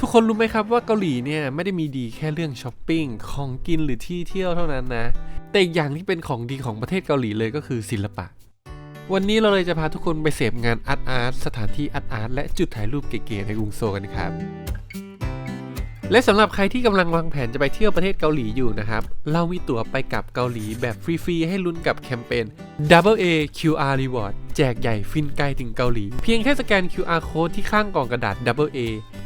ทุกคนรู้ไหมครับว่าเกาหลีเนี่ยไม่ได้มีดีแค่เรื่องช้อปปิ้งของกินหรือที่เที่ยวเท่านั้นนะ แต่อย่างที่เป็นของดีของประเทศเกาหลีเลยก็คือศิลปะ วันนี้เราเลยจะพาทุกคนไปเสพงานอาร์ตอาร์ตสถานที่อาร์ตอาร์ตและจุดถ่ายรูปเก๋ๆในกรุงโซกันครับ และสำหรับใครที่กำลังวางแผนจะไปเที่ยวประเทศเกาหลีอยู่นะครับ เรามีตั๋วไปกับเกาหลีแบบฟรีๆ ให้ลุ้นกับแคมเปญ Double A QR Reward แจกใหญ่ฟินไกลถึงเกาหลี เพียงแค่สแกน QR Code ที่ข้างกล่องกระดาษ Double A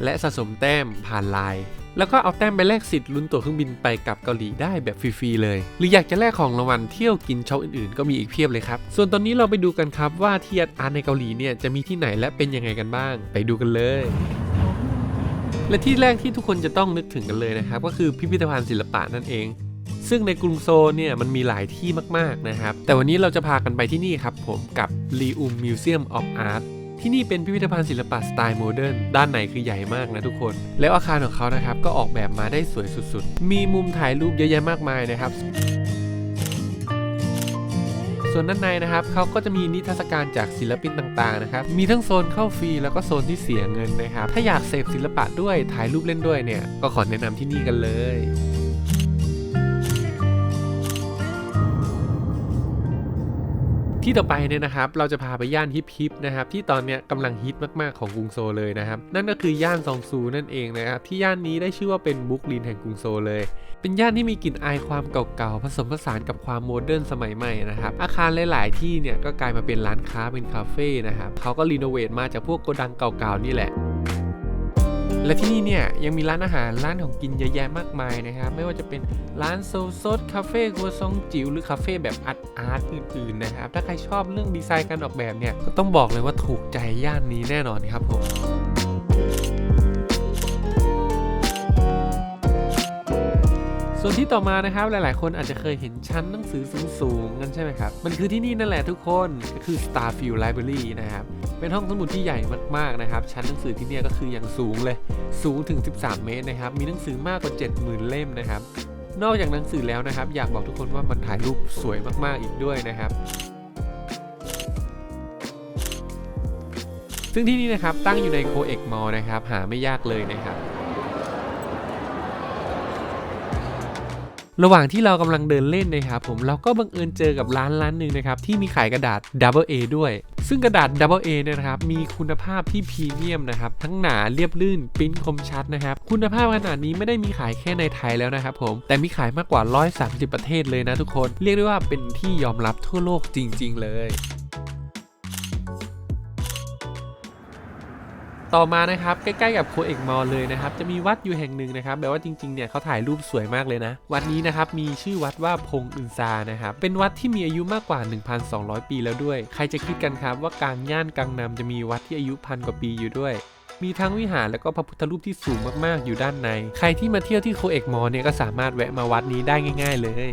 และสะสมแต้มผ่านไลน์แล้วก็เอาแต้มไปแลกสิทธิ์ลุ้นตั๋วเครื่องบินไปกับเกาหลีได้แบบฟรีๆเลย หรืออยากจะแลกของรางวัลเที่ยวกินช็อปอื่นๆ ก็มีอีกเพียบเลยครับ ส่วนตอนนี้เราไปดูกันครับว่าที่อาร์ในเกาหลีเนี่ยจะมีที่ไหนและเป็นยังไงกันบ้าง ไปดูกันเลย และที่แรกที่ทุกคนจะต้องนึกถึงกันเลยนะครับ ก็คือพิพิธภัณฑ์ศิลปะนั่นเอง ซึ่งในกรุงโซลเนี่ยมันมีหลายที่มากๆนะครับ แต่วันนี้เราจะพากันไปที่นี่ครับผมกับ l e u m Museum of Art ที่นี่เป็นพิพิธภัณฑ์ศิลปะสไตล์โมเดิร์นด้านในคือใหญ่มากนะทุกคน แล้วอาคารของเขานะครับก็ออกแบบมาได้สวยสุดๆ มีมุมถ่ายรูปเยอะแยะมากมายนะครับ ส่วนด้านในนะครับเขาก็จะมีนิทรรศการจากศิลปินต่างๆนะครับมีทั้งโซนเข้าฟรีแล้วก็โซนที่เสียเงินนะครับถ้าอยากเสพศิลปะด้วยถ่ายรูปเล่นด้วยเนี่ยก็ขอแนะนำที่นี่กันเลย ที่ต่อไปเนี่ยนะครับเราจะพาไปย่านฮิปฮิปนะครับที่ตอนเนี้ยกำลังฮิตมากๆของกรุงโซลเลยนะครับนั่นก็คือย่านซองซูนั่นเองนะครับที่ย่านนี้ได้ชื่อว่าเป็นบุ๊กลินแห่งกรุงโซลเลย เป็นย่านที่มีกลิ่นอายความเก่าๆผสมผสานกับความโมเดิร์นสมัยใหม่นะครับอาคารหลายๆที่เนี่ยก็กลายมาเป็นร้านค้าเป็นคาเฟ่นะครับเขาก็รีโนเวทมาจากพวกโกดังเก่าๆนี่แหละ และที่นี่เนี่ยยังมีร้านอาหารร้านของกินเยอะแยะมากมายนะครับไม่ว่าจะเป็นร้านโซซดคาเฟ่ครัวซองจิ๋วหรือคาเฟ่แบบอาร์ตอาร์ตอื่นๆนะครับถ้าใครชอบเรื่องดีไซน์การออกแบบเนี่ยก็ต้องบอกเลยว่าถูกใจย่านนี้แน่นอนครับผมส่วนที่ต่อมานะครับหลาย ๆ คนอาจจะเคยเห็นชั้นหนังสือสูงๆกันใช่ไหมครับ มันคือที่นี่นั่นแหละทุกคนก็คือ Starfield Library นะครับ เป็นห้องสมุดที่ใหญ่มากๆนะครับ ชั้นหนังสือที่เนี่ยก็คืออย่างสูงเลย สูงถึง 13 เมตรนะครับ มีหนังสือมากกว่า 70,000 เล่มนะครับ นอกจากหนังสือแล้วนะครับ อยากบอกทุกคนว่ามันถ่ายรูปสวยมากๆอีกด้วยนะครับซึ่งที่นี่นะครับตั้งอยู่ในโคเอกมอลนะครับหาไม่ยากเลยนะครับ ระหว่างที่เรากำลังเดินเล่นนะครับผมเราก็บังเอิญเจอกับร้านร้านหนึ่งนะครับที่มีขายกระดาษ Double A ด้วย ซึ่งกระดาษ Double A เนี่ยนะครับมีคุณภาพที่พรีเมียมนะครับทั้งหนาเรียบลื่นปริ้นคมชัดนะครับคุณภาพขนาดนี้ไม่ได้มีขายแค่ในไทยแล้วนะครับผมแต่มีขายมากกว่า 130 ประเทศเลยนะทุกคน เรียกได้ว่าเป็นที่ยอมรับทั่วโลกจริง ๆ เลย ต่อมานะครับใกล้ๆกับโคเอกมอลเลยนะครับจะมีวัดอยู่แห่งหนึ่งนะครับแบบว่าจริงๆเนี่ยเขาถ่ายรูปสวยมากเลยนะ วัดนี้นะครับมีชื่อวัดว่าพงอึนซานะครับเป็นวัดที่มีอายุมากกว่า 1,200 ปีแล้วด้วย ใครจะคิดกันครับว่ากลางย่านกลางนำจะมีวัดที่อายุพันกว่าปีอยู่ด้วยมีทั้งวิหารแล้วก็พระพุทธรูปที่สูงมากๆ อยู่ด้านใน ใครที่มาเที่ยวที่โคเอกมอลเนี่ยก็สามารถแวะมาวัดนี้ได้ง่าย ๆ เลย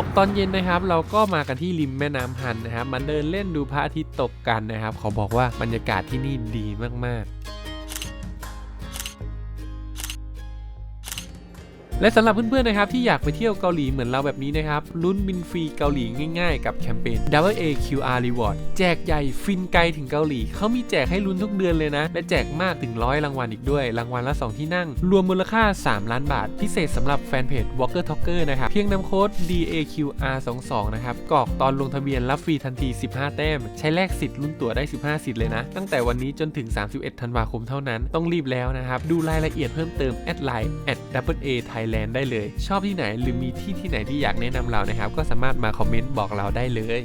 ตกตอนเย็นนะครับ เราก็มากันที่ริมแม่น้ำฮันนะครับมาเดินเล่นดูพระอาทิตย์ตกกันนะครับ ขอบอกว่าบรรยากาศที่นี่ดีมากๆ และสำหรับเพื่อนๆนะครับที่อยากไปเที่ยวเกาหลีเหมือนเราแบบนี้นะครับลุ้นบินฟรีเกาหลีง่ายๆ กับแคมเปญ Double A QR Reward แจกใหญ่ฟินไกลถึงเกาหลี เขามีแจกให้ลุ้นทุกเดือนเลยนะ และแจกมากถึงร้อยรางวัลอีกด้วย รางวัลละ 2 ที่นั่ง รวมมูลค่า 3 ล้านบาท พิเศษสำหรับแฟนเพจ Walker Talker นะครับเพียงนำโค้ด DAQR22 นะครับกรอกตอนลงทะเบียนรับฟรีทันที 15 แต้ม ใช้แลกสิทธิ์ลุ้นตั๋วได้ 15 สิทธิ์เลยนะ ตั้งแต่วันนี้จนถึง 31 ธันวาคมเท่านั้นต้องรีบแล้วนะครับดูรายละเอียดเพิ่มเติมแอดไลน์ double a thailand ได้เลย ชอบที่ไหนหรือมีที่ที่ไหนที่อยากแนะนำเรานะครับ ก็สามารถมาคอมเมนต์บอกเราได้เลย